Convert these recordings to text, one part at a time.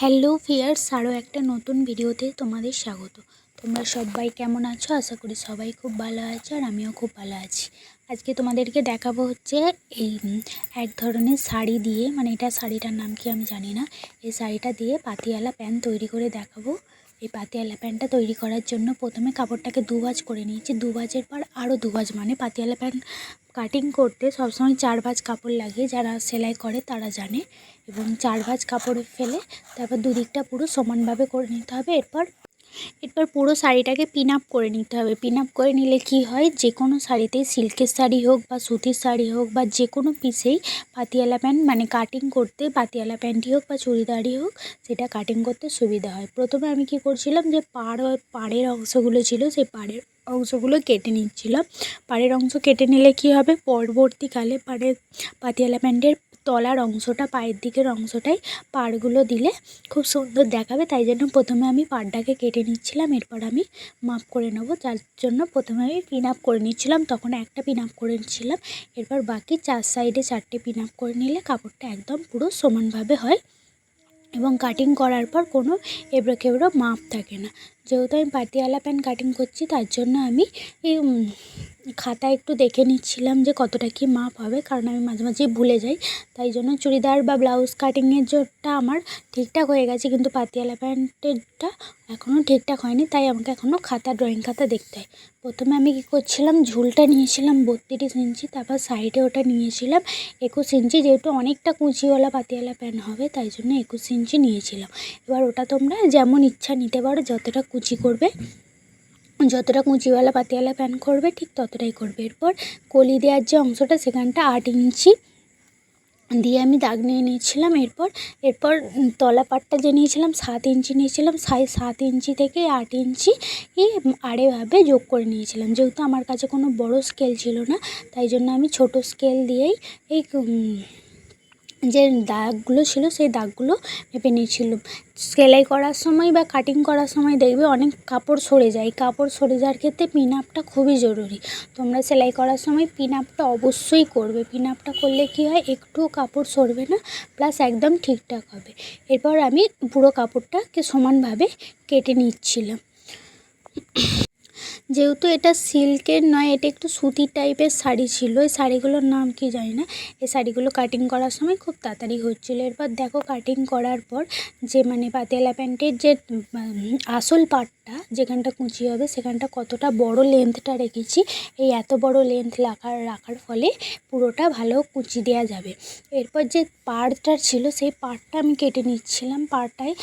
Hello fierce আরও একটা নতুন ভিডিওতে তোমাদের স্বাগত। তোমরা সবাই কেমন আছো? আশা করি সবাই খুব ভালো আছো আর আমিও খুব ভালো আছি। আজকে তোমাদেরকে দেখাবো হচ্ছে এই এক ধরনের শাড়ি দিয়ে মানে এটা শাড়িটার নাম কি আমি জানি না। এই শাড়িটা দিয়ে পাতিয়ালা প্যান্ট তৈরি করে দেখাবো। এই পাতিয়ালা প্যান্টটা তৈরি করার জন্য প্রথমে কাপড়টাকে দু ভাঁজ করে নিয়েছি। দু ভাঁজের পর আরও দু ভাঁজ মানে পাতিয়ালা প্যান্ট কাটিং করতে সবসময় চার ভাঁজ কাপড় লাগে যারা সেলাই করে তারা জানে এবং চার ভাজ কাপড় ফেলে তারপর দুদিকটা পুরো সমানভাবে করে নিতে হবে। এরপর এরপর পুরো শাড়িটাকে পিন আপ করে নিতে হবে। পিন আপ করে নিলে কি হয়? যে কোনো শাড়িতেই সিল্কের শাড়ি হোক বা সুতির শাড়ি হোক বা যে কোনো পিসেই পাতিয়ালা প্যান্ট মানে কাটিং করতে পাতিয়ালা প্যান্টই হোক বা চুড়িদারই হোক, সেটা কাটিং করতে সুবিধা হয়। প্রথমে আমি কি করছিলাম? যে পাড়, পাড়ের অংশগুলো ছিল, সেই পাড়ের অংশগুলো কেটে নিচ্ছিলাম পাড়ের অংশ কেটে নিলে কি হবে? পরবর্তীকালে পাড়ের পাতিয়ালা প্যান্টের তলার অংশটা, পায়ের দিকের অংশটাই পাড়গুলো দিলে খুব সুন্দর দেখাবে। তাই জন্য প্রথমে আমি পাড়টাকে কেটে নিচ্ছিলাম, এরপর আমি মাপ করে নেব। যার জন্য প্রথমে আমি পিন আপ করে নিচ্ছিলাম, তখন একটা পিন আপ করে নিচ্ছিলাম। এরপর বাকি চার সাইডে চারটে পিন আপ করে নিলে কাপড়টা একদম পুরো সমানভাবে হয় এবং কাটিং করার পর কোনো এবড়ো খেবড়ো মাপ থাকে না। যেহেতু আমি পাটিয়ালা প্যান্ট কাটিং করছি, তার জন্য আমি এই খাতায় একটু দেখে নিচ্ছিলাম যে কতটা কী মাপ হবে, কারণ আমি মাঝে মাঝেই ভুলে যাই। তাই জন্য চুড়িদার বা ব্লাউজ কাটিংয়ের জোরটা আমার ঠিকঠাক হয়ে গেছে, কিন্তু পাতিয়ালা প্যান্টেরটা এখনও ঠিকঠাক হয়নি, তাই আমাকে এখনও খাতা, ড্রয়িং খাতা দেখতে হয়। প্রথমে আমি কী করছিলাম, ঝুলটা নিয়েছিলাম বত্রিশ ইঞ্চি, তারপর সাইডে ওটা নিয়েছিলাম একুশ ইঞ্চি, যেহেতু অনেকটা কুচিওয়ালা পাতিয়ালা প্যান হবে, তাই জন্য একুশ ইঞ্চি নিয়েছিলাম। এবার ওটা তোমরা যেমন ইচ্ছা নিতে পারো, যতটা কুচি করবে। যতটা কুচিওয়ালা পাতিয়ালা প্যান করবে, ঠিক ততটাই করবে। এরপর কলি দেওয়ার যে অংশটা, সেখানটা আট ইঞ্চি দিয়ে আমি দাগ নিয়ে নিয়েছিলাম। এরপর এরপর তলা পাটটা যে নিয়েছিলাম, সাত ইঞ্চি নিয়েছিলাম সাই সাত ইঞ্চি থেকে আট ইঞ্চি আড়েভাবে যোগ করে নিয়েছিলাম। যেহেতু আমার কাছে কোনো বড় স্কেল ছিল না, তাই জন্য আমি ছোট স্কেল দিয়েই এই যে দাগগুলো ছিল সেই দাগগুলো মেপে নিয়েছিলাম সেলাই করার সময় বা কাটিং করার সময় দেখবে অনেক কাপড় সরে যায়। কাপড় সরে যাওয়ার ক্ষেত্রে পিন আপটা খুবই জরুরি। তোমরা সেলাই করার সময় পিন আপটা অবশ্যই করবে। পিন আপটা করলে কি হয়? একটুও কাপড় সরবে না প্লাস একদম ঠিকঠাক হবে। এরপর আমি পুরো কাপড়টাকে সমানভাবে কেটে নিচ্ছিলাম। যেহেতু এটা সিল্কের নয়, এটা একটু সুতির টাইপের শাড়ি ছিল। এই শাড়িগুলোর নাম কি জানি না। এই শাড়িগুলো কাটিং করার সময় খুব তাড়াতাড়ি হচ্ছিল। এরপর দেখো কাটিং করার পর যে মানে পাতিয়ালা প্যান্টের যে আসল পার্টটা যেখানটা কুচি হবে সেখানটা কতটা বড় লেন্থটা রেখেছি, এই এত বড় লেন্থ রাখার রাখার ফলে পুরোটা ভালো কুচি দেওয়া যাবে। এরপর যে পাড়টা ছিল সেই পাড়টা আমি কেটে নিচ্ছিলাম পাড়টায়।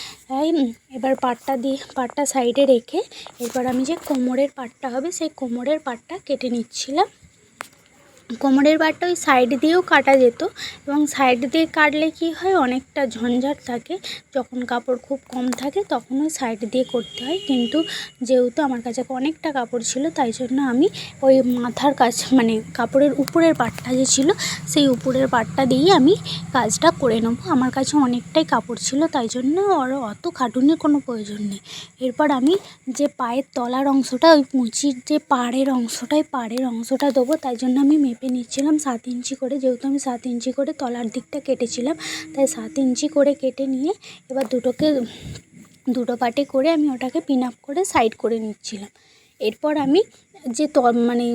এবার পাড়টা দিয়ে, পাড়টা সাইডে রেখে এরপর আমি যে কোমরের পাটটা হবে সেই কোমরের পাটটা কেটে নিচ্ছিলাম। কোমরের পাটটা ওই সাইড দিয়েও কাটা যেত এবং সাইড দিয়ে কাটলে কি হয়, অনেকটা ঝঞ্ঝাট থাকে। যখন কাপড় খুব কম থাকে, তখন ওই সাইড দিয়ে করতে হয়। কিন্তু যেহেতু আমার কাছে অনেকটা কাপড় ছিল, তাই জন্য আমি ওই মাথার কাছ মানে কাপড়ের উপরের পাটটা যে ছিল, সেই উপরের পাটটা দিয়েই আমি কাজটা করে নেব। আমার কাছে অনেকটাই কাপড় ছিল, তাই জন্য আর অত খাটুনির কোনো প্রয়োজন নেই। এরপর আমি যে পায়ের তলার অংশটা, ওই মুচির যে পাড়ের অংশটাই পাড়ের অংশটা দেবো, তাই জন্য আমি মেপে নিচ্ছিলাম সাত ইঞ্চি করে, যেহেতু আমি সাত ইঞ্চি করে তলার দিকটা কেটেছিলাম, তাই সাত ইঞ্চি করে কেটে নিয়ে এবার দুটোকে, দুটো পাটে করে আমি ওটাকে পিন আপ করে সাইড করে নিচ্ছিলাম। এরপর আমি যে ত মানে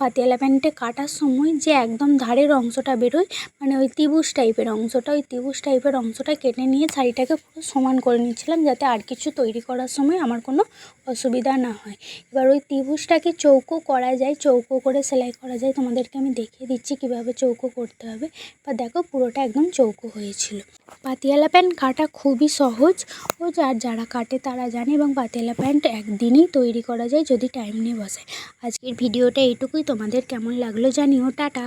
পাতিয়ালা প্যান্টে কাটার সময় যে একদম ধারের অংশটা বেরোয় মানে ওই ত্রিভুজ টাইপের অংশটা, ওই ত্রিভুজ টাইপের অংশটা কেটে নিয়ে শাড়িটাকে পুরো সমান করে নিচ্ছিলাম যাতে আর কিছু তৈরি করার সময় আমার কোনো অসুবিধা না হয়। এবার ওই ত্রিভুজটাকে চৌকো করা যায়, চৌকো করে সেলাই করা যায়। তোমাদেরকে আমি দেখিয়ে দিচ্ছি কীভাবে চৌকো করতে হবে। বা দেখো পুরোটা একদম চৌকো হয়েছিল। পাতিয়ালা প্যান্ট কাটা খুবই সহজ। ও যার যারা কাটে তারা জানে এবং পাতিয়ালা প্যান্ট একদিনেই তৈরি করা যায় যদি টাইম নিয়ে বসে। আজকের ভিডিওটা এইটুকুই। তোমাদের কেমন লাগল জানিও। টাটা।